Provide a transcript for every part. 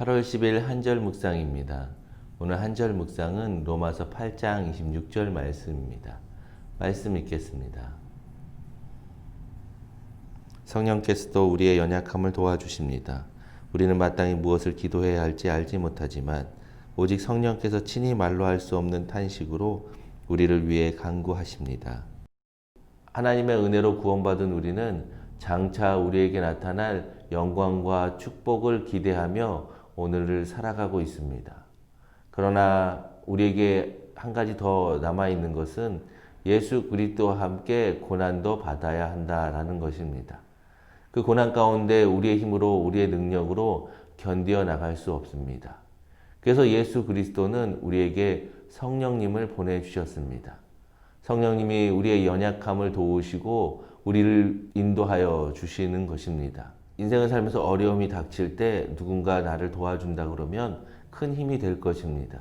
8월 10일 한절 묵상입니다. 오늘 한절 묵상은 로마서 8장 26절 말씀입니다. 말씀 읽겠습니다. 성령께서도 우리의 연약함을 도와주십니다. 우리는 마땅히 무엇을 기도해야 할지 알지 못하지만 오직 성령께서 친히 말로 할 수 없는 탄식으로 우리를 위해 간구하십니다. 하나님의 은혜로 구원받은 우리는 장차 우리에게 나타날 영광과 축복을 기대하며 오늘을 살아가고 있습니다. 그러나 우리에게 한 가지 더 남아 있는 것은 예수 그리스도와 함께 고난도 받아야 한다라는 것입니다. 그 고난 가운데 우리의 힘으로 우리의 능력으로 견디어 나갈 수 없습니다. 그래서 예수 그리스도는 우리에게 성령님을 보내 주셨습니다. 성령님이 우리의 연약함을 도우시고 우리를 인도하여 주시는 것입니다. 인생을 살면서 어려움이 닥칠 때 누군가 나를 도와준다 그러면 큰 힘이 될 것입니다.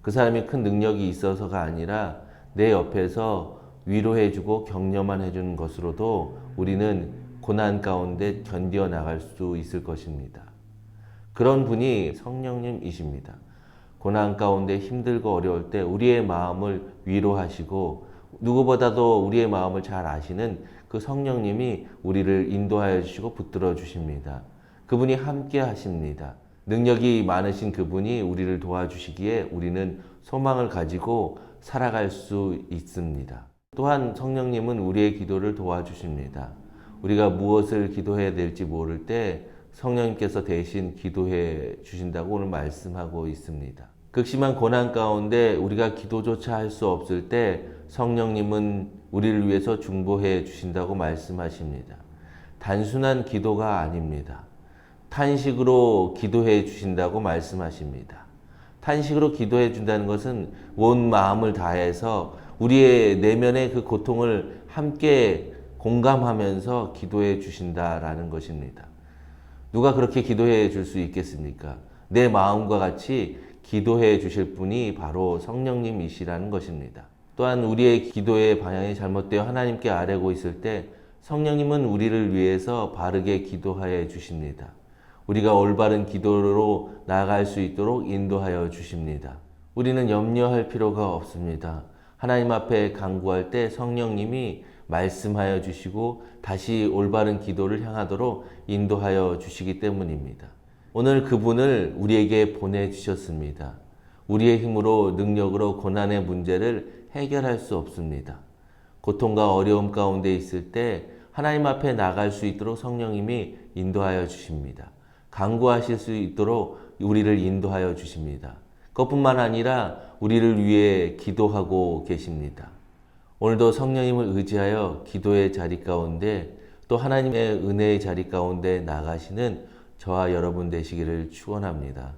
그 사람이 큰 능력이 있어서가 아니라 내 옆에서 위로해주고 격려만 해주는 것으로도 우리는 고난 가운데 견디어 나갈 수 있을 것입니다. 그런 분이 성령님이십니다. 고난 가운데 힘들고 어려울 때 우리의 마음을 위로하시고 누구보다도 우리의 마음을 잘 아시는 그 성령님이 우리를 인도하여 주시고 붙들어 주십니다. 그분이 함께 하십니다. 능력이 많으신 그분이 우리를 도와주시기에 우리는 소망을 가지고 살아갈 수 있습니다. 또한 성령님은 우리의 기도를 도와주십니다. 우리가 무엇을 기도해야 될지 모를 때 성령님께서 대신 기도해 주신다고 오늘 말씀하고 있습니다. 극심한 고난 가운데 우리가 기도조차 할 수 없을 때 성령님은 우리를 위해서 중보해 주신다고 말씀하십니다. 단순한 기도가 아닙니다. 탄식으로 기도해 주신다고 말씀하십니다. 탄식으로 기도해 준다는 것은 온 마음을 다해서 우리의 내면의 그 고통을 함께 공감하면서 기도해 주신다라는 것입니다. 누가 그렇게 기도해 줄 수 있겠습니까? 내 마음과 같이 기도해 주실 분이 바로 성령님이시라는 것입니다. 또한 우리의 기도의 방향이 잘못되어 하나님께 아뢰고 있을 때 성령님은 우리를 위해서 바르게 기도하여 주십니다. 우리가 올바른 기도로 나아갈 수 있도록 인도하여 주십니다. 우리는 염려할 필요가 없습니다. 하나님 앞에 간구할 때 성령님이 말씀하여 주시고 다시 올바른 기도를 향하도록 인도하여 주시기 때문입니다. 오늘 그분을 우리에게 보내주셨습니다. 우리의 힘으로 능력으로 고난의 문제를 해결할 수 없습니다. 고통과 어려움 가운데 있을 때 하나님 앞에 나갈 수 있도록 성령님이 인도하여 주십니다. 강구하실 수 있도록 우리를 인도하여 주십니다. 그것뿐만 아니라 우리를 위해 기도하고 계십니다. 오늘도 성령님을 의지하여 기도의 자리 가운데 또 하나님의 은혜의 자리 가운데 나가시는 저와 여러분 되시기를 축원합니다.